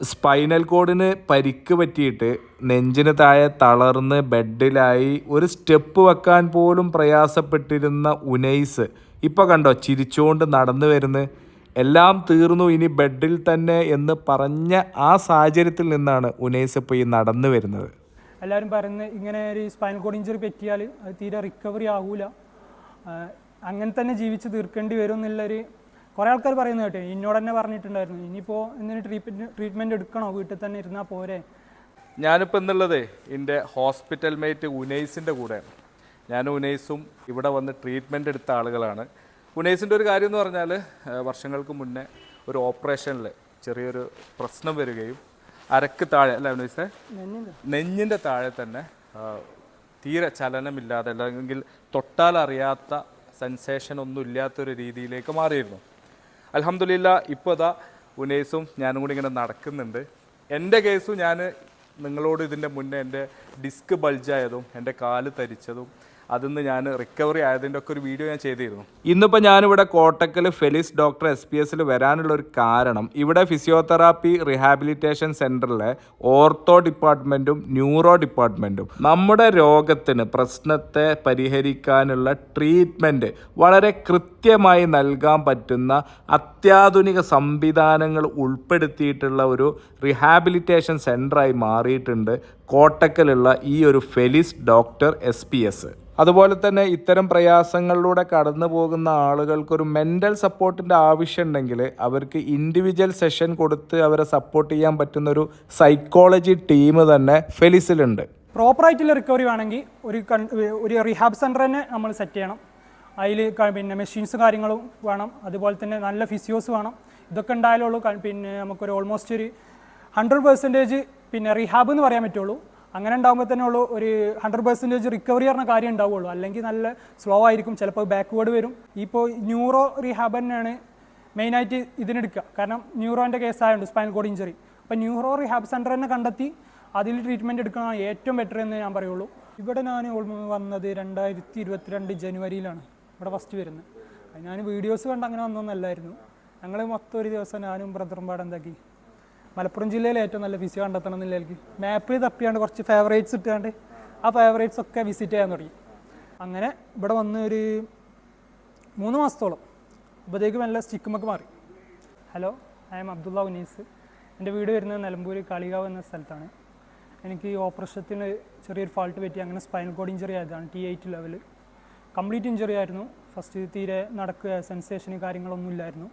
Spinal കോഡിന് പരിക്ക് പറ്റിയിട്ട് നെഞ്ചിന് താഴെ തളർന്ന് ബെഡിലായി ഒരു സ്റ്റെപ്പ് വെക്കാൻ പോലും പ്രയാസപ്പെട്ടിരുന്ന ഉനൈസ് ഇപ്പോൾ കണ്ടോ ചിരിച്ചുകൊണ്ട് നടന്നു വരുന്നത് എല്ലാം തീർന്നു ഇനി ബെഡിൽ തന്നെ എന്ന് പറഞ്ഞ ആ സാഹചര്യത്തിൽ നിന്നാണ് ഉനൈസ് ഇപ്പോൾ ഈ നടന്നു വരുന്നത്. എല്ലാവരും പറയുന്നത് ഇങ്ങനെ ഒരു സ്പൈനൽ കോഡ് ഇഞ്ചുറി പറ്റിയാൽ അത് തീരെ റിക്കവറി ആകൂല അങ്ങനെ തന്നെ ജീവിച്ച് തീർക്കേണ്ടി വരും എന്നുള്ളൊരു കുറേ ആൾക്കാർ പറയുന്നത് കേട്ടോ. എന്നോട് തന്നെ പറഞ്ഞിട്ടുണ്ടായിരുന്നു. ഇനിയിപ്പോൾ എന്തിനു ട്രീറ്റ്മെന്റ് ട്രീറ്റ്മെന്റ് എടുക്കണോ? വീട്ടിൽ തന്നെ ഇരുന്നാൽ പോരെ. ഞാനിപ്പോൾ എന്നുള്ളതേ എന്റെ ഹോസ്പിറ്റൽ മേറ്റ് ഉനൈസിന്റെ കൂടെയാണ് ഞാൻ ഉനൈസും ഇവിടെ വന്ന് ട്രീറ്റ്മെന്റ് എടുത്ത ആളുകളാണ്. ഉനൈസിന്റെ ഒരു കാര്യം എന്ന് പറഞ്ഞാൽ വർഷങ്ങൾക്ക് മുന്നേ ഒരു ഓപ്പറേഷനിൽ ചെറിയൊരു പ്രശ്നം വരികയും അരക്ക് താഴെ അല്ല ഉനൈസേ? നെഞ്ഞിന്റെ താഴെ തന്നെ തീരെ ചലനമില്ലാതെ അല്ലെങ്കിൽ തൊട്ടാൽ അറിയാത്ത സെൻസേഷൻ ഒന്നും ഇല്ലാത്തൊരു രീതിയിലേക്ക് മാറിയിരുന്നു. അലഹമില്ല ഇപ്പോൾ അതാ ഉനേസും ഞാനും കൂടി ഇങ്ങനെ നടക്കുന്നുണ്ട്. എന്റെ കേസും ഞാൻ നിങ്ങളോട് ഇതിന്റെ മുന്നേ എന്റെ ഡിസ്ക് ബൾജായതും എന്റെ കാൽ തരിച്ചതും അതിന്ന് ഞാൻ റിക്കവറി ആയതിന്റെ ഒക്കെ ഒരു വീഡിയോ ഞാൻ ചെയ്തിരുന്നു. ഇന്നിപ്പോൾ ഞാനിവിടെ Kottakkal Felis doctor S P എസിൽ വരാനുള്ള ഒരു കാരണം ഇവിടെ ഫിസിയോതെറാപ്പി റിഹാബിലിറ്റേഷൻ സെന്ററിലെ ഓർത്തോ ഡിപ്പാർട്ട്മെന്റും ന്യൂറോ ഡിപ്പാർട്ട്മെന്റും നമ്മുടെ രോഗത്തിന് പ്രശ്നത്തെ പരിഹരിക്കാനുള്ള ട്രീറ്റ്മെന്റ് വളരെ കൃത്യമായി നൽകാൻ പറ്റുന്ന അത്യാധുനിക സംവിധാനങ്ങൾ ഉൾപ്പെടുത്തിയിട്ടുള്ള ഒരു റിഹാബിലിറ്റേഷൻ സെന്ററായി മാറിയിട്ടുണ്ട്. കോട്ടക്കലുള്ള ഈ ഒരു Felis doctor S P S. അതുപോലെ തന്നെ ഇത്തരം പ്രയാസങ്ങളിലൂടെ കടന്നു പോകുന്ന ആളുകൾക്ക് ഒരു മെന്റൽ സപ്പോർട്ടിന്റെ ആവശ്യമുണ്ടെങ്കിൽ അവർക്ക് ഇൻഡിവിജ്വൽ സെഷൻ കൊടുത്ത് അവരെ സപ്പോർട്ട് ചെയ്യാൻ പറ്റുന്ന ഒരു സൈക്കോളജി ടീം തന്നെ ഫെലിസിലുണ്ട്. പ്രോപ്പറായിട്ടുള്ള റിക്കവറി വേണമെങ്കിൽ ഒരു ഒരു റീഹാബ് സെന്റർ തന്നെ നമ്മൾ സെറ്റ് ചെയ്യണം. അതിൽ പിന്നെ മെഷീൻസ് കാര്യങ്ങളും വേണം. അതുപോലെ തന്നെ നല്ല ഫിസിയോസ് വേണം. ഇതൊക്കെ ഉണ്ടായാലുള്ളൂ പിന്നെ നമുക്കൊരു ഓൾമോസ്റ്റ് ഒരു ഹൺഡ്രഡ് പെർസെന്റേജ് പിന്നെ റീഹാബ് എന്ന് പറയാൻ പറ്റുള്ളൂ. അങ്ങനെ ഉണ്ടാകുമ്പോൾ തന്നെ ഉള്ളൂ ഒരു ഹൺഡ്രഡ് പെർസെന്റേജ് റിക്കവറി പറഞ്ഞ കാര്യം ഉണ്ടാവുള്ളൂ. അല്ലെങ്കിൽ നല്ല സ്ലോ ആയിരിക്കും. ചിലപ്പോൾ ബാക്ക്വേർഡ് വരും. ഇപ്പോൾ ന്യൂറോ റിഹാബ് തന്നെയാണ് മെയിനായിട്ട് ഇതിനെടുക്കുക. കാരണം ന്യൂറോന്റെ കേസായതുകൊണ്ട് സ്പൈനൽ കോഡ് ഇഞ്ചറി അപ്പോൾ ന്യൂറോ റീഹാബ് സെന്റർ തന്നെ കണ്ടെത്തി അതിൽ ട്രീറ്റ്മെന്റ് എടുക്കണം ഏറ്റവും ബെറ്റർ എന്ന് ഞാൻ പറയുള്ളൂ. ഇവിടെ ഞാൻ വന്നത് രണ്ടായിരത്തി ഇരുപത്തിരണ്ട് ജനുവരിയിലാണ്. ഇവിടെ ഫസ്റ്റ് വരുന്നത്. ഞാൻ വീഡിയോസ് കണ്ട് അങ്ങനെ വന്നൊന്നല്ലായിരുന്നു ഞങ്ങൾ മൊത്തം ഒരു ദിവസം ഞാനും ബ്രദറും പാടെ എന്താക്കി? മലപ്പുറം ജില്ലയിലെ ഏറ്റവും നല്ല ഫിസിയോ കണ്ടെത്തണം എന്നുള്ളതിലേക്ക് മാപ്പിൽ തപ്പിയാണ്ട് കുറച്ച് ഫേവറേറ്റ്സ് ഇട്ടാണ്ട് ആ ഫേവറേറ്റ്സ് ഒക്കെ വിസിറ്റ് ചെയ്യാൻ തുടങ്ങി. അങ്ങനെ ഇവിടെ വന്ന് ഒരു മൂന്ന് മാസത്തോളം അപ്പോഴത്തേക്ക് നല്ല സ്റ്റിക്കുമൊക്കെ മാറി. Hello I am Abdullah Unees എന്റെ വീട് വരുന്നത് നിലമ്പൂർ കാളികാവ് എന്ന സ്ഥലത്താണ്. എനിക്ക് ഓപ്പറേഷത്തിന് ചെറിയൊരു ഫാൾട്ട് പറ്റി അങ്ങനെ സ്പൈനൽ കോഡ് ഇഞ്ചറി ആയതാണ് T eight level complete injury ആയിരുന്നു. ഫസ്റ്റ് തീരെ നടക്കുക സെൻസേഷന് കാര്യങ്ങളൊന്നും ഇല്ലായിരുന്നു.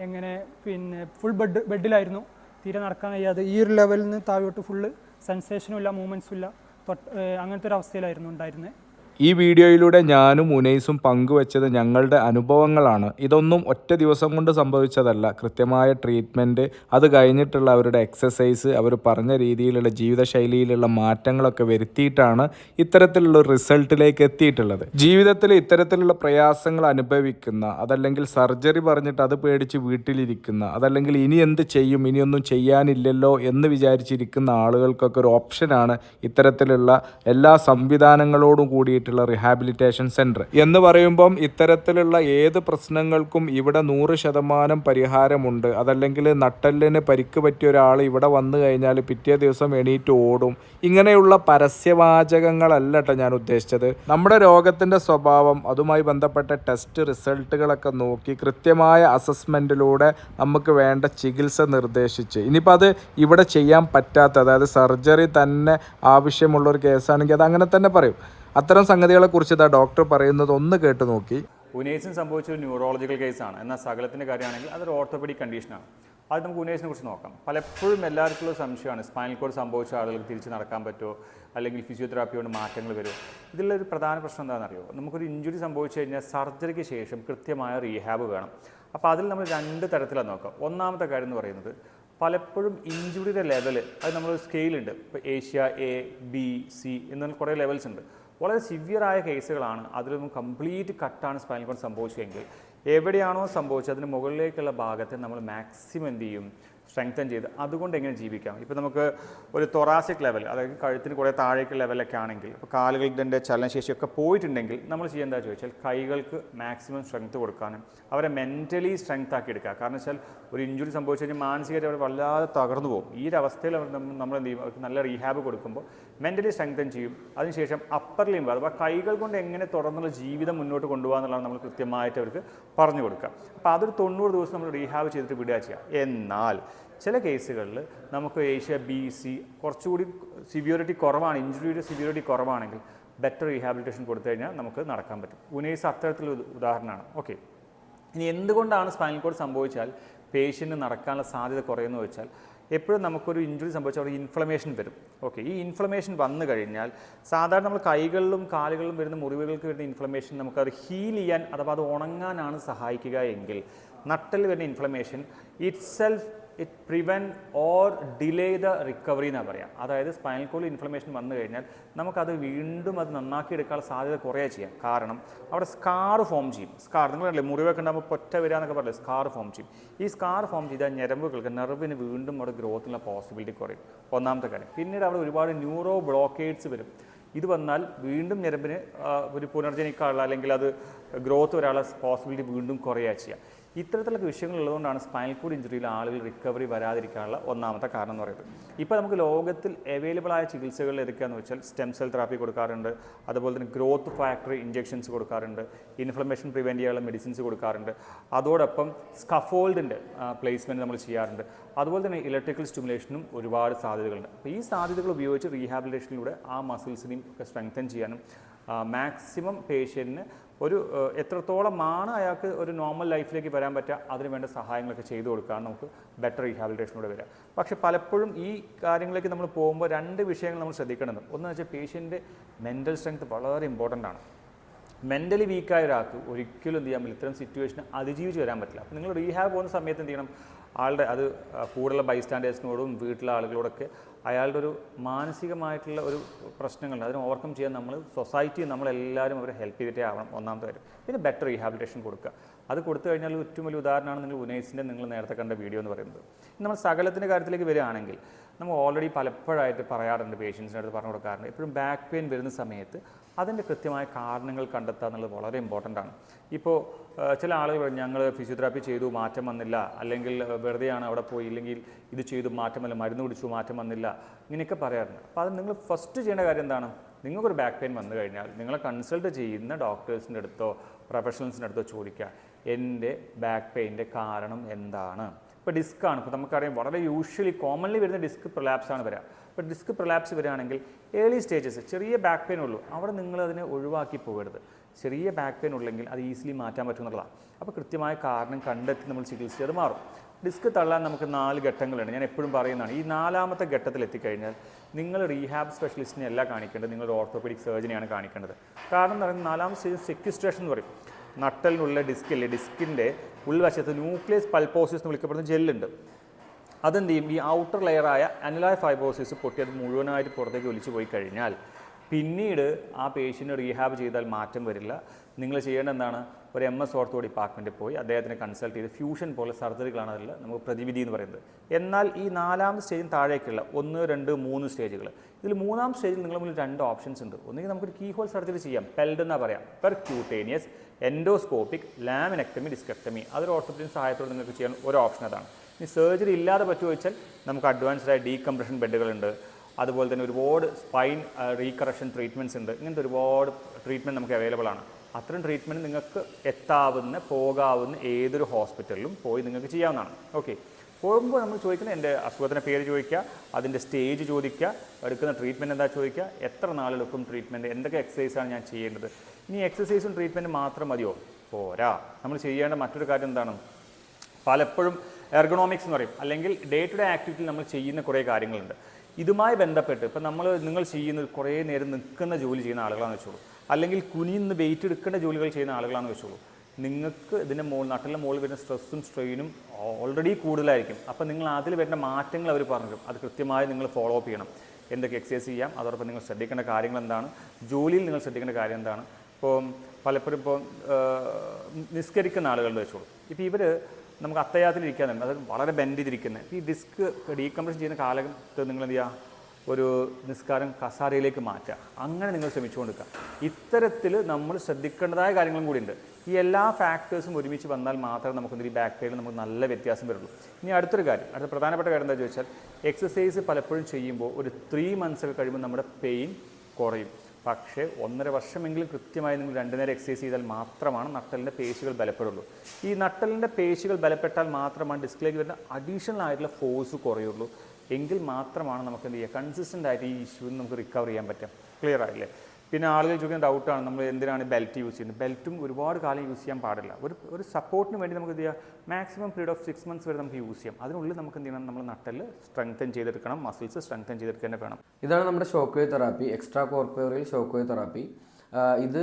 എങ്ങനെ പിന്നെ ഫുൾ ബെഡ് ബെഡിലായിരുന്നു തീരെ നടക്കാൻ കഴിയാതെ ഈ ഒരു ലെവലിൽ നിന്ന് താഴോട്ട് ഫുള്ള് സെൻസേഷനും ഇല്ല മൂവ്മെന്റ്സും ഇല്ല. തൊട്ട് അങ്ങനത്തെ ഒരു അവസ്ഥയിലായിരുന്നു ഉണ്ടായിരുന്നത് ഈ വീഡിയോയിലൂടെ ഞാനും ഉനൈസും പങ്കുവച്ചത് ഞങ്ങളുടെ അനുഭവങ്ങളാണ്. ഇതൊന്നും ഒറ്റ ദിവസം കൊണ്ട് സംഭവിച്ചതല്ല. കൃത്യമായ ട്രീറ്റ്മെന്റ് അത് കഴിഞ്ഞിട്ടുള്ള അവരുടെ എക്സസൈസ് അവർ പറഞ്ഞ രീതിയിലുള്ള ജീവിതശൈലിയിലുള്ള മാറ്റങ്ങളൊക്കെ വരുത്തിയിട്ടാണ് ഇത്തരത്തിലുള്ള റിസൾട്ടിലേക്ക് എത്തിയിട്ടുള്ളത്. ജീവിതത്തിൽ ഇത്തരത്തിലുള്ള പ്രയാസങ്ങൾ അനുഭവിക്കുന്ന അതല്ലെങ്കിൽ സർജറി പറഞ്ഞിട്ട് അത് പേടിച്ച് വീട്ടിലിരിക്കുന്ന അതല്ലെങ്കിൽ ഇനി എന്ത് ചെയ്യും ഇനിയൊന്നും ചെയ്യാനില്ലല്ലോ എന്ന് വിചാരിച്ചിരിക്കുന്ന ആളുകൾക്കൊക്കെ ഒരു ഓപ്ഷനാണ് ഇത്തരത്തിലുള്ള എല്ലാ സംവിധാനങ്ങളോടും കൂടിയിട്ടുള്ള റിഹാബിലിറ്റേഷൻ സെന്റർ എന്ന് പറയുമ്പം ഇത്തരത്തിലുള്ള ഏത് പ്രശ്നങ്ങൾക്കും ഇവിടെ നൂറ് ശതമാനം പരിഹാരമുണ്ട്. അതല്ലെങ്കിൽ നട്ടലിന് പരിക്ക് പറ്റിയ ഒരാൾ ഇവിടെ വന്നു കഴിഞ്ഞാൽ പിറ്റേ ദിവസം എണീറ്റ് ഓടും. ഇങ്ങനെയുള്ള പരസ്യവാചകങ്ങളല്ല കേട്ടോ ഞാൻ ഉദ്ദേശിച്ചത്. നമ്മുടെ രോഗത്തിന്റെ സ്വഭാവം അതുമായി ബന്ധപ്പെട്ട ടെസ്റ്റ് റിസൾട്ടുകളൊക്കെ നോക്കി കൃത്യമായ അസസ്മെന്റിലൂടെ നമുക്ക് വേണ്ട ചികിത്സ നിർദ്ദേശിച്ച്. ഇനിയിപ്പോൾ അത് ഇവിടെ ചെയ്യാൻ പറ്റാത്ത അതായത് സർജറി തന്നെ ആവശ്യമുള്ള ഒരു കേസാണെങ്കിൽ അത് അങ്ങനെ തന്നെ പറയും. അത്തരം സംഗതികളെ കുറിച്ച് ഇതാ ഡോക്ടർ പറയുന്നത് ഒന്ന് കേട്ട് നോക്കി. ഉനേസിന് സംഭവിച്ച ഒരു ന്യൂറോളജിക്കൽ കേസാണ്. എന്നാൽ സകലത്തിന്റെ കാര്യമാണെങ്കിൽ അതൊരു ഓർത്തോപെഡിക് കണ്ടീഷനാണ് അത് നമുക്ക് ഉനേസിനെ കുറിച്ച് നോക്കാം. പലപ്പോഴും എല്ലാവർക്കും ഉള്ള സംശയമാണ്. സ്പൈനൽ കോഡ് സംഭവിച്ച ആളുകൾക്ക് തിരിച്ച് നടക്കാൻ പറ്റുമോ? അല്ലെങ്കിൽ ഫിസിയോതെറാപ്പി കൊണ്ട് മാറ്റങ്ങൾ വരുമോ? ഇതിലൊരു പ്രധാന പ്രശ്നം എന്താണെന്നറിയോ? നമുക്കൊരു ഇഞ്ചുറി സംഭവിച്ചു കഴിഞ്ഞാൽ സർജറിക്ക് ശേഷം കൃത്യമായ റീഹാബ് വേണം. അപ്പോൾ അതിൽ നമ്മൾ രണ്ട് തരത്തിലാണ് നോക്കാം. ഒന്നാമത്തെ കാര്യം എന്ന് പറയുന്നത് പലപ്പോഴും ഇഞ്ചുറിയുടെ ലെവൽ അത് നമ്മൾ സ്കെയിലുണ്ട് ഇപ്പോൾ ഏഷ്യ എ ബി സി എന്നുള്ള കുറേ ലെവൽസ് ഉണ്ട്. വളരെ സിവിയറായ കേസുകളാണ്. അതിലൊന്നും കംപ്ലീറ്റ് കട്ടാണ് സ്പൈനൽ കോഡ് സംഭവിച്ചതെങ്കിൽ എവിടെയാണോ സംഭവിച്ചത് അതിന് മുകളിലേക്കുള്ള ഭാഗത്തെ നമ്മൾ മാക്സിമം എന്ത് ചെയ്യും? സ്ട്രെങ്തൻ ചെയ്ത് അതുകൊണ്ട് എങ്ങനെ ജീവിക്കാം? ഇപ്പോൾ നമുക്ക് ഒരു തൊറാസിക് ലെവൽ അതായത് കഴുത്തിന് കുറേ താഴേക്ക് ലെവലൊക്കെ ആണെങ്കിൽ ഇപ്പോൾ കാലുകളുടെ ചലനശേഷിയൊക്കെ പോയിട്ടുണ്ടെങ്കിൽ നമ്മൾ ചെയ്യേണ്ടത് ചോദിച്ചാൽ കൈകൾക്ക് മാക്സിമം സ്ട്രെങ്ത് കൊടുക്കാനും അവരെ മെന്റലി സ്ട്രെങ്ത് ആക്കി എടുക്കുക. കാരണം വെച്ചാൽ ഒരു ഇഞ്ചുറി സംഭവിച്ചു കഴിഞ്ഞാൽ മാനസികമായിട്ട് അവർ വല്ലാതെ തകർന്നു പോകും. ഈ ഒരു അവസ്ഥയിൽ അവർ നമ്മൾ എന്ത് ചെയ്യും? അവർക്ക് നല്ല റീഹാബ് കൊടുക്കുമ്പോൾ മെന്റലി സ്ട്രെങ്തൻ ചെയ്യും. അതിനുശേഷം അപ്പർ ലിംബ് അഥവാ കൈകൾ കൊണ്ട് എങ്ങനെ തുടർന്നുള്ള ജീവിതം മുന്നോട്ട് കൊണ്ടുപോകാന്നുള്ളത് നമ്മൾ കൃത്യമായിട്ട് അവർക്ക് പറഞ്ഞു കൊടുക്കുക. അപ്പോൾ അതൊരു തൊണ്ണൂറ് ദിവസം നമ്മൾ റീഹാബ് ചെയ്തിട്ട് വിടുക ചെയ്യുക. എന്നാൽ ചില കേസുകളിൽ നമുക്ക് ഏഷ്യ ബി സി കുറച്ചുകൂടി സിവിയോറിറ്റി കുറവാണ് ഇഞ്ചുറിയുടെ സിവിയോറിറ്റി കുറവാണെങ്കിൽ ബെറ്റർ റീഹാബിലിറ്റേഷൻ കൊടുത്തു കഴിഞ്ഞാൽ നമുക്ക് നടക്കാൻ പറ്റും. ഉനേസ് അത്തരത്തിലൊരു ഉദാഹരണമാണ്. ഓക്കെ ഇനി എന്തുകൊണ്ടാണ് സ്പൈനൽ കോഡ് സംഭവിച്ചാൽ പേഷ്യന്റ് നടക്കാനുള്ള സാധ്യത കുറയുന്നു വെച്ചാൽ എപ്പോഴും നമുക്കൊരു ഇഞ്ചുറി സംഭവിച്ചാൽ അവിടെ ഇൻഫ്ലമേഷൻ വരും. ഓക്കെ ഈ ഇൻഫ്ലമേഷൻ വന്നു കഴിഞ്ഞാൽ സാധാരണ നമ്മൾ കൈകളിലും കാലുകളിലും വരുന്ന മുറിവുകൾക്ക് വരുന്ന ഇൻഫ്ലമേഷൻ നമുക്കത് ഹീൽ ചെയ്യാൻ അഥവാ അത് ഉണങ്ങാനാണ് സഹായിക്കുക എങ്കിൽ നട്ടൽ വരുന്ന inflammation itself it prevent or delay the recovery എന്നാണ് പറയാം. അതായത് സ്പൈനൽ കോഡ് ഇൻഫ്ലമേഷൻ വന്നു കഴിഞ്ഞാൽ നമുക്കത് വീണ്ടും അത് നന്നാക്കി എടുക്കാനുള്ള സാധ്യത കുറേ ചെയ്യാം. കാരണം അവിടെ സ്കാർ ഫോം ചെയ്യും. സ്കാർ നിങ്ങൾ പറയില്ലേ മുറിവൊക്കെ ഉണ്ടാകുമ്പോൾ പൊറ്റ വരിക എന്നൊക്കെ പറയില്ലേ സ്കാർ ഫോം ചെയ്യും. ഈ സ്കാർ ഫോം ചെയ്താൽ ഞരമ്പുകൾക്ക് നെർവിന് വീണ്ടും അവിടെ ഗ്രോത്തിനുള്ള പോസിബിലിറ്റി കുറയും. ഒന്നാമത്തെ കാര്യം. പിന്നീട് അവിടെ ഒരുപാട് ന്യൂറോ ബ്ലോക്കേഡ്സ് വരും. ഇത് വന്നാൽ വീണ്ടും ഞരമ്പിന് ഒരു പുനർജനിക്കാനുള്ള അല്ലെങ്കിൽ അത് ഗ്രോത്ത് വരാനുള്ള പോസിബിലിറ്റി വീണ്ടും കുറയുക ചെയ്യുക ഇത്തരത്തിലുള്ള വിഷയങ്ങൾ ഉള്ളതുകൊണ്ടാണ് സ്പൈനൽ കോഡ് ഇഞ്ചുറിയിൽ ആളുകൾ റിക്കവറി വരാതിരിക്കാനുള്ള ഒന്നാമത്തെ കാരണം എന്ന് പറയുന്നത്. ഇപ്പോൾ നമുക്ക് ലോകത്തിൽ അവൈലബിൾ ആയ ചികിത്സകൾ എടുക്കുകയെന്ന് വെച്ചാൽ സ്റ്റെം സെൽ തെറാപ്പി കൊടുക്കാറുണ്ട്. അതുപോലെ തന്നെ ഗ്രോത്ത് ഫാക്ടറി ഇഞ്ചെക്ഷൻസ് കൊടുക്കാറുണ്ട്. ഇൻഫ്ലമേഷൻ പ്രിവെന്റ് ചെയ്യാനുള്ള മെഡിസിൻസ് കൊടുക്കാറുണ്ട്. അതോടൊപ്പം സ്കഫോൾഡിന്റെ പ്ലേസ്മെന്റ് നമ്മൾ ചെയ്യാറുണ്ട്. അതുപോലെ തന്നെ ഇലക്ട്രിക്കൽ സ്റ്റിമുലേഷനും ഒരുപാട് സാധ്യതകളുണ്ട്. അപ്പോൾ ഈ സാധ്യതകൾ ഉപയോഗിച്ച് റീഹാബിലിറ്റേഷനിലൂടെ ആ മസിൽസിനെയും ഒക്കെ സ്ട്രെങ്തൻ ചെയ്യാനും മാക്സിമം പേഷ്യന്റിന് ഒരു എത്രത്തോളമാണ് അയാൾക്ക് ഒരു നോർമൽ ലൈഫിലേക്ക് വരാൻ പറ്റുക അതിന് വേണ്ട സഹായങ്ങളൊക്കെ ചെയ്തു കൊടുക്കാൻ നമുക്ക് ബെറ്റർ റീഹാബിലിറ്റേഷനിലൂടെ വരാം. പക്ഷേ പലപ്പോഴും ഈ കാര്യങ്ങളിലേക്ക് നമ്മൾ പോകുമ്പോൾ രണ്ട് വിഷയങ്ങൾ നമ്മൾ ശ്രദ്ധിക്കേണ്ടത് ഒന്ന് വെച്ചാൽ പേഷ്യന്റെ മെന്റൽ സ്ട്രെങ്ത് വളരെ ഇമ്പോർട്ടന്റ് ആണ്. മെന്റലി വീക്കായ ഒരാൾക്ക് ഒരിക്കലും എന്ത് ചെയ്യാൻ പറ്റില്ല. ഇത്തരം സിറ്റുവേഷൻ അതിജീവിച്ച് വരാൻ പറ്റില്ല. അപ്പോൾ നിങ്ങൾ റീഹാബ് പോകുന്ന സമയത്ത് എന്ത് ചെയ്യണം? ആളുടെ അത് കൂടുതലുള്ള ബൈസ്റ്റാൻഡേഴ്സിനോടും വീട്ടിലെ ആളുകളോടൊക്കെ അയാളുടെ ഒരു മാനസികമായിട്ടുള്ള ഒരു പ്രശ്നങ്ങളുണ്ട്. അതിനെ ഓവർകം ചെയ്യാൻ നമ്മൾ സൊസൈറ്റി നമ്മളെല്ലാവരും അവരെ ഹെൽപ്പ് ചെയ്തിട്ടേ ആവണം ഒന്നാമത്തെ കാര്യം. പിന്നെ ബെറ്റർ റീഹാബിലിറ്റേഷൻ കൊടുക്കുക. അത് കൊടുത്തു കഴിഞ്ഞാൽ ഏറ്റവും വലിയ ഉദാഹരണമാണ് നിങ്ങൾ ഉനൈസിന്റെ നിങ്ങൾ നേരത്തെ കണ്ട വീഡിയോ എന്ന് പറയുന്നത്. നമ്മൾ സകലത്തിന്റെ കാര്യത്തിലേക്ക് വരികയാണെങ്കിൽ നമ്മൾ ഓൾറെഡി പലപ്പോഴായിട്ട് പറയാറുണ്ട് പേഷ്യൻസിന്റെ അടുത്ത് പറഞ്ഞു കൊടുക്കാറുണ്ട്. എപ്പോഴും ബാക്ക് പെയിൻ വരുന്ന സമയത്ത് അതിന്റെ കൃത്യമായ കാരണങ്ങൾ കണ്ടെത്തുക എന്നുള്ളത് വളരെ ഇമ്പോർട്ടന്റ് ആണ്. ഇപ്പോൾ ചില ആളുകൾ ഞങ്ങൾ ഫിസിയോതെറാപ്പി ചെയ്തു മാറ്റം വന്നില്ല അല്ലെങ്കിൽ വെറുതെയാണ് അവിടെ പോയി ഇല്ലെങ്കിൽ ഇത് ചെയ്തു മാറ്റം വന്നില്ല മരുന്ന് കുടിച്ചു മാറ്റം വന്നില്ല ഇങ്ങനെയൊക്കെ പറയാറുണ്ട്. അപ്പോൾ അത് നിങ്ങൾ ഫസ്റ്റ് ചെയ്യേണ്ട കാര്യം എന്താണ്? നിങ്ങൾക്കൊരു ബാക്ക് പെയിൻ വന്നു കഴിഞ്ഞാൽ നിങ്ങളെ കൺസൾട്ട് ചെയ്യുന്ന ഡോക്ടേഴ്സിന്റെ അടുത്തോ പ്രൊഫഷണൽസിന്റെ അടുത്തോ ചോദിക്കുക എന്റെ ബാക്ക് പെയിന്റെ കാരണം എന്താണ്? ഇപ്പോൾ ഡിസ്ക് ആണ്. ഇപ്പോൾ നമുക്കറിയാം വളരെ യൂഷ്വലി കോമൺലി വരുന്ന ഡിസ്ക് പ്രൊലാപ്സ് ആണ് വരിക അപ്പോൾ ഡിസ്ക് പ്രൊലാപ്സ് വരികയാണെങ്കിൽ ഏർലി സ്റ്റേജസ് ചെറിയ ബാക്ക് പെയിൻ ഉള്ളൂ. അവിടെ നിങ്ങൾ അതിനെ ഒഴിവാക്കി പോകരുത്. ചെറിയ ബാക്ക് പെയിൻ ഉള്ളെങ്കിൽ അത് ഈസിലി മാറ്റാൻ പറ്റും എന്നുള്ളതാണ് അപ്പോൾ കൃത്യമായ കാരണം കണ്ടെത്തി നമ്മൾ ചികിത്സിച്ച് അത് മാറും. ഡിസ്ക് തള്ളാൻ നമുക്ക് നാല് ഘട്ടങ്ങളുണ്ട്. ഞാൻ എപ്പോഴും പറയുന്നതാണ് ഈ നാലാമത്തെ ഘട്ടത്തിൽ എത്തിക്കഴിഞ്ഞാൽ നിങ്ങൾ റീഹാബ് സ്പെഷ്യലിസ്റ്റിനെ അല്ല കാണിക്കേണ്ടത് നിങ്ങൾ ഓർത്തോപെഡിക് സർജനെയാണ് കാണിക്കേണ്ടത്. കാരണം എന്ന് പറയുന്നത് നാലാമത്തെ സ്റ്റേജ് സെക്യുസ്ട്രേഷൻ എന്ന് പറയും. നട്ടലിനുള്ള ഡിസ്കില്ലേ ഡിസ്കിന്റെ ഉൾവശത്ത് ന്യൂക്ലിയസ് പൾപ്പോസിസ് എന്ന് വിളിക്കപ്പെടുന്ന ജെല്ലുണ്ട് അതെന്ത് ചെയ്യും? ഈ ഔട്ടർ ലെയറായ അനലായ ഫൈബോസിസ് പൊട്ടി അത് മുഴുവനായിട്ട് പുറത്തേക്ക് ഒലിച്ചു പോയി കഴിഞ്ഞാൽ പിന്നീട് ആ പേഷ്യന്റ് റീഹാബ് ചെയ്താൽ മാറ്റം വരില്ല. നിങ്ങൾ ചെയ്യേണ്ട എന്താണ് ഒരു എം എസ് ഓർത്തോ ഡിപ്പാർട്ട്മെന്റിൽ പോയി അദ്ദേഹത്തിനെ കൺസൾട്ട് ചെയ്ത് ഫ്യൂഷൻ പോലെ സർജറികളാണ് അതിൽ നമുക്ക് പ്രതിവിധി എന്ന് പറയുന്നത്. എന്നാൽ ഈ നാലാം സ്റ്റേജിന് താഴേക്കുള്ള ഒന്ന് രണ്ട് മൂന്ന് സ്റ്റേജുകൾ ഇതിൽ മൂന്നാം സ്റ്റേജിൽ നിങ്ങൾ മുന്നിൽ രണ്ട് ഓപ്ഷൻസ് ഉണ്ട്. ഒന്നുകിൽ നമുക്കൊരു കീ ഹോൾ സർജറി ചെയ്യാം. പെൽഡ് എന്നാ പറയാം. Percutaneous endoscopic laminectomy discectomy അതൊരു ഓർത്തോപ്റ്റിൻ സഹായത്തോടെ നിങ്ങൾക്ക് ചെയ്യാൻ ഒരു ഓപ്ഷൻ അതാണ്. ഇനി സർജറി ഇല്ലാതെ പറ്റുമോ വെച്ചാൽ നമുക്ക് അഡ്വാൻസ്ഡ് ആയ ഡീകംപ്രഷൻ ബെഡുകളുണ്ട്. അതുപോലെ തന്നെ ഒരുപാട് സ്പൈൻ റീകറക്ഷൻ ട്രീറ്റ്മെന്റ്സ് ഉണ്ട്. ഇങ്ങനത്തെ ഒരുപാട് ട്രീറ്റ്മെന്റ് നമുക്ക് അവൈലബിൾ ആണ്. അത്തരം ട്രീറ്റ്മെന്റ് നിങ്ങൾക്ക് എത്താവുന്ന പോകാവുന്ന ഏതൊരു ഹോസ്പിറ്റലിലും പോയി നിങ്ങൾക്ക് ചെയ്യാവുന്നതാണ്. ഓക്കെ പോകുമ്പോൾ നമ്മൾ ചോദിക്കുന്നത് എന്റെ അസുഖത്തിന്റെ പേര് ചോദിക്കുക അതിന്റെ സ്റ്റേജ് ചോദിക്കുക എടുക്കുന്ന ട്രീറ്റ്മെന്റ് എന്താ ചോദിക്കുക എത്ര നാളെടുക്കും ട്രീറ്റ്മെന്റ് എന്തൊക്കെ എക്സസൈസാണ് ഞാൻ ചെയ്യേണ്ടത്? ഇനി എക്സസൈസും ട്രീറ്റ്മെന്റ് മാത്രം മതിയോ? പോരാ. നമ്മൾ ചെയ്യേണ്ട മറ്റൊരു കാര്യം എന്താണ്? പലപ്പോഴും എർഗണോമിക്സ് എന്ന് പറയും. അല്ലെങ്കിൽ ഡേ ടു ഡേ ആക്ടിവിറ്റിയിൽ നമ്മൾ ചെയ്യുന്ന കുറേ കാര്യങ്ങളുണ്ട്. ഇതുമായി ബന്ധപ്പെട്ട് ഇപ്പം നമ്മൾ നിങ്ങൾ ചെയ്യുന്ന കുറേ നേരം നിൽക്കുന്ന ജോലി ചെയ്യുന്ന ആളുകളാണെന്ന് വെച്ചോളൂ. അല്ലെങ്കിൽ കുനിന്ന് വെയിറ്റ് എടുക്കേണ്ട ജോലികൾ ചെയ്യുന്ന ആളുകളാണെന്ന് വെച്ചോളൂ. നിങ്ങൾക്ക് ഇതിന്റെ മോൾ നട്ടിലെ മുകളിൽ വരുന്ന സ്ട്രെസ്സും സ്ട്രെയിനും ഓൾറെഡി കൂടുതലായിരിക്കും. അപ്പോൾ നിങ്ങൾ അതിൽ വരുന്ന മാറ്റങ്ങൾ അവർ പറഞ്ഞു. അത് കൃത്യമായി നിങ്ങൾ ഫോളോ അപ്പ് ചെയ്യണം. എന്തൊക്കെ എക്സസൈസ് ചെയ്യാം അതോടൊപ്പം നിങ്ങൾ ശ്രദ്ധിക്കേണ്ട കാര്യങ്ങൾ എന്താണ് ജോലിയിൽ നിങ്ങൾ ശ്രദ്ധിക്കേണ്ട കാര്യം എന്താണ്. ഇപ്പോൾ പലപ്പോഴും ഇപ്പോൾ നിസ്കരിക്കുന്ന ആളുകളുടെ വെച്ചോളൂ. ഇപ്പോൾ ഇവർ നമുക്ക് അത്തയാത്തിൽ ഇരിക്കാനുണ്ട്. അത് വളരെ ബെൻഡ് ചെയ്തിരിക്കുന്നത് ഈ ഡിസ്ക് ഡീകംപ്രഷൻ ചെയ്യുന്ന കാലത്ത് നിങ്ങൾ എന്ത് ചെയ്യുക ഒരു നിസ്കാരം കസാരയിലേക്ക് മാറ്റുക. അങ്ങനെ നിങ്ങൾ ശ്രമിച്ചു കൊടുക്കുക ഇത്തരത്തിൽ നമ്മൾ ശ്രദ്ധിക്കേണ്ടതായ കാര്യങ്ങളും കൂടി ഉണ്ട് ഈ എല്ലാ ഫാക്ടേഴ്സും ഒരുമിച്ച് വന്നാൽ മാത്രമേ നമുക്ക് ഈ ബാക്ക് പെയിനിൽ നമുക്ക് നല്ല വ്യത്യാസം വരുള്ളൂ. ഇനി അടുത്തൊരു കാര്യം. അടുത്ത പ്രധാനപ്പെട്ട കാര്യം എന്താ ചോദിച്ചാൽ എക്സസൈസ് പലപ്പോഴും ചെയ്യുമ്പോൾ ഒരു ത്രീ മന്ത്സ് ഒക്കെ കഴിയുമ്പോൾ നമ്മുടെ പെയിൻ കുറയും. പക്ഷേ ഒന്നര വർഷമെങ്കിലും കൃത്യമായി നിങ്ങൾ രണ്ടു നേരം എക്സസൈസ് ചെയ്താൽ മാത്രമാണ് നട്ടലിന്റെ പേശികൾ ബലപ്പെടുള്ളൂ. ഈ നട്ടലിന്റെ പേശികൾ ബലപ്പെട്ടാൽ മാത്രമാണ് ഡിസ്കിലേക്ക് വരുന്ന അഡീഷണൽ ആയിട്ടുള്ള ഫോഴ്സ് കുറയുള്ളൂ. എങ്കിൽ മാത്രമാണ് നമുക്ക് എന്ത് ചെയ്യുക കൺസിസ്റ്റന്റ് ആയിട്ട് ഈ ഇഷ്യൂന്ന് നമുക്ക് റിക്കവർ ചെയ്യാൻ പറ്റും ക്ലിയർ ആയില്ലേ? പിന്നെ ആളുകൾ ചോദിക്കുന്ന ഡൗട്ടാണ് നമ്മൾ എന്തിനാണ് ബെൽറ്റ് യൂസ് ചെയ്യുന്നത്? ബെൽറ്റും ഒരുപാട് കാലം യൂസ് ചെയ്യാൻ പാടില്ല. ഒരു ഒരു സപ്പോർട്ടിന് വേണ്ടി നമുക്ക് എന്ത് ചെയ്യുക maximum period of six months വരെ നമുക്ക് യൂസ് ചെയ്യാം. അതിനുള്ളിൽ നമുക്ക് എന്ത് ചെയ്യണം? നമ്മൾ നട്ടൽ സ്ട്രെങ്തൻ ചെയ്തെടുക്കണം മസിൽസ് സ്ട്രെങ്തൻ ചെയ്തെടുക്കുക തന്നെ വേണം. ഇതാണ് നമ്മുടെ shock therapy extra corporeal shock therapy ഇത്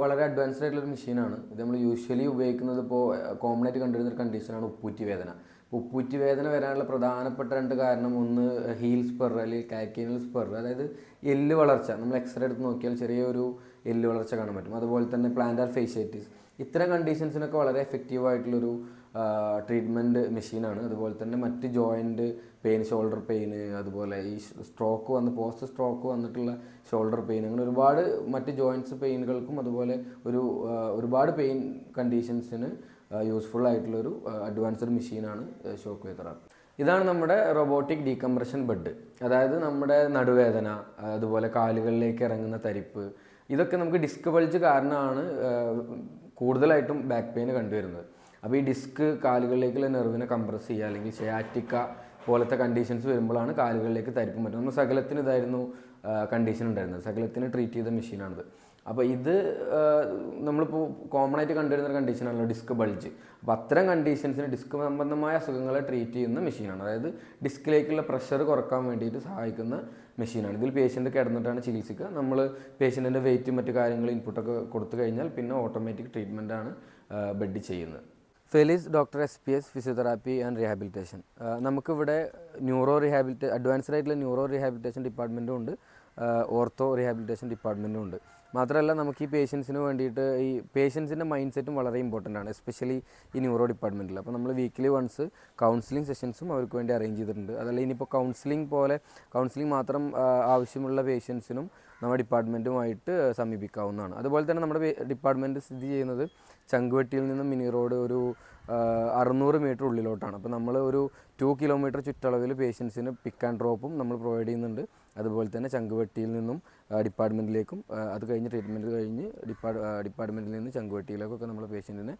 വളരെ അഡ്വാൻസ്ഡ് ആയിട്ടുള്ള ഒരു മെഷീനാണ് ഇത് നമ്മൾ യൂഷ്വലി ഉപയോഗിക്കുന്നത് ഇപ്പോൾ കോമൺ ആയിട്ട് കണ്ടുവരുന്ന ഒരു കണ്ടീഷനാണ് ഉപ്പൂറ്റി വേദന. ഉപ്പൂറ്റി വേദന വരാനുള്ള പ്രധാനപ്പെട്ട രണ്ട് കാരണം ഒന്ന് ഹീൽ സ്പെർ അല്ലെങ്കിൽ കാക്കിനൽ സ്പെർ അതായത് എല്ല് വളർച്ച. നമ്മൾ എക്സ്റേ എടുത്ത് നോക്കിയാൽ ചെറിയൊരു എല്ല് വളർച്ച കാണാൻ പറ്റും. അതുപോലെ തന്നെ പ്ലാന്റാർ ഫേഷ്യറ്റീസ് ഇത്തരം കണ്ടീഷൻസിനൊക്കെ വളരെ എഫക്റ്റീവ് ആയിട്ടുള്ളൊരു ട്രീറ്റ്മെന്റ് മെഷീനാണ് അതുപോലെ തന്നെ മറ്റ് ജോയിന്റ് പെയിൻ ഷോൾഡർ പെയിൻ അതുപോലെ ഈ സ്ട്രോക്ക് വന്ന് പോസ്റ്റ് സ്ട്രോക്ക് വന്നിട്ടുള്ള ഷോൾഡർ പെയിൻ അങ്ങനെ ഒരുപാട് മറ്റ് ജോയിന്റ്സ് പെയിനുകൾക്കും അതുപോലെ ഒരു ഒരുപാട് പെയിൻ കണ്ടീഷൻസിന് യൂസ്ഫുൾ ആയിട്ടുള്ളൊരു അഡ്വാൻസ്ഡ് മെഷീനാണ് ഷോക്ക് വേതറ ഇതാണ് നമ്മുടെ റോബോട്ടിക് ഡീകംപ്രഷൻ ബെഡ് അതായത് നമ്മുടെ നടുവേദന അതുപോലെ കാലുകളിലേക്ക് ഇറങ്ങുന്ന തരിപ്പ് ഇതൊക്കെ നമുക്ക് ഡിസ്ക് ബൾജ് കാരണമാണ് കൂടുതലായിട്ടും ബാക്ക് പെയിൻ കണ്ടുവരുന്നത്. അപ്പോൾ ഈ ഡിസ്ക് കാലുകളിലേക്കുള്ള നെർവിനെ കംപ്രസ് ചെയ്യുക അല്ലെങ്കിൽ ഷയാറ്റിക്ക പോലത്തെ കണ്ടീഷൻസ് വരുമ്പോഴാണ് കാലുകളിലേക്ക് തരിപ്പ് പറ്റുന്നത് നമ്മൾ സകലത്തിന് ഇതായിരുന്നു കണ്ടീഷൻ ഉണ്ടായിരുന്നത്. സകലത്തിന് ട്രീറ്റ് ചെയ്ത മെഷീനാണിത് അപ്പോൾ ഇത് നമ്മളിപ്പോൾ കോമൺ ആയിട്ട് കണ്ടുവരുന്ന ഒരു കണ്ടീഷനാണല്ലോ ഡിസ്ക് ബൾജ് അപ്പോൾ അത്തരം കണ്ടീഷൻസിന് ഡിസ്ക് സംബന്ധമായ അസുഖങ്ങളെ ട്രീറ്റ് ചെയ്യുന്ന മെഷീനാണ് അതായത് ഡിസ്കിലേക്കുള്ള പ്രഷർ കുറയ്ക്കാൻ വേണ്ടിയിട്ട് സഹായിക്കുന്ന മെഷീനാണ് ഇതിൽ പേഷ്യന്റ് കിടന്നിട്ടാണ് ചികിത്സിക്കുക. നമ്മൾ പേഷ്യന്റിന്റെ വെയിറ്റും മറ്റു കാര്യങ്ങൾ ഇൻപുട്ടൊക്കെ കൊടുത്തു കഴിഞ്ഞാൽ പിന്നെ ഓട്ടോമാറ്റിക് ട്രീറ്റ്മെന്റാണ് ബെഡ് ചെയ്യുന്നത്. Felis doctor S P S physiotherapy and rehabilitation നമുക്കിവിടെ ന്യൂറോ റീഹാബിലിറ്റേ അഡ്വാൻസ്ഡ് ആയിട്ടുള്ള ന്യൂറോ റീഹാബിലിറ്റേഷൻ ഡിപ്പാർട്ട്മെന്റും ഉണ്ട്. ഓർത്തോ റീഹാബിലിറ്റേഷൻ ഡിപ്പാർട്ട്മെന്റും ഉണ്ട്. മാത്രമല്ല നമുക്ക് ഈ പേഷ്യൻസിന് വേണ്ടിയിട്ട് ഈ പേഷ്യൻസിന്റെ മൈൻഡ് സെറ്റും വളരെ ഇമ്പോർട്ടന്റ് ആണ് എസ്പെഷ്യലി ഈ ന്യൂറോ ഡിപ്പാർട്ട്മെന്റിൽ അപ്പോൾ നമ്മൾ വീക്കിലി വൺസ് കൗൺസിലിംഗ് സെഷൻസും അവർക്ക് വേണ്ടി അറേഞ്ച് ചെയ്തിട്ടുണ്ട്. അതല്ല ഇനിയിപ്പോൾ കൗൺസിലിംഗ് പോലെ കൗൺസിലിംഗ് മാത്രം ആവശ്യമുള്ള പേഷ്യൻസിനും നമ്മുടെ ഡിപ്പാർട്ട്മെന്റുമായിട്ട് സമീപിക്കാവുന്നതാണ്. അതുപോലെ തന്നെ നമ്മുടെ ഡിപ്പാർട്ട്മെന്റ് സ്ഥിതി ചെയ്യുന്നത് ചങ്കുവെട്ടിയിൽ നിന്നും മിനി റോഡ് ഒരു അറുന്നൂറ് മീറ്റർ ഉള്ളിലോട്ടാണ്. അപ്പോൾ നമ്മൾ ഒരു ടു കിലോമീറ്റർ ചുറ്റളവിൽ പേഷ്യൻസിന് പിക്ക് ആൻഡ് ഡ്രോപ്പും നമ്മൾ പ്രൊവൈഡ് ചെയ്യുന്നുണ്ട്. അതുപോലെ തന്നെ ചങ്കുവെട്ടിയിൽ നിന്നും ഡിപ്പാർട്ട്മെന്റിലേക്കും അത് കഴിഞ്ഞ് ട്രീറ്റ്മെന്റ് കഴിഞ്ഞ് ഡിപ്പാർട്ട് ഡിപ്പാർട്ട്മെന്റിൽ നിന്ന് ചങ്കുവെട്ടിയിലേക്കൊക്കെ നമ്മൾ പേഷ്യന്റിനെ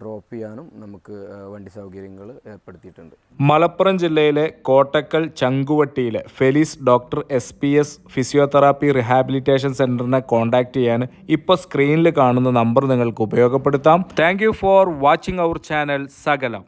ഡ്രോപ്പ് ചെയ്യാനും നമുക്ക് വണ്ടി സൗകര്യങ്ങൾ ഏർപ്പെടുത്തിയിട്ടുണ്ട്. മലപ്പുറം ജില്ലയിലെ Kottakkal ചങ്കുവട്ടിയിലെ Felis doctor S P S physiotherapy rehabilitation സെന്ററിനെ contact ചെയ്യാൻ ഇപ്പോൾ സ്ക്രീനിൽ കാണുന്ന നമ്പർ നിങ്ങൾക്ക് ഉപയോഗപ്പെടുത്താം. Thank for watching our channel സകലം.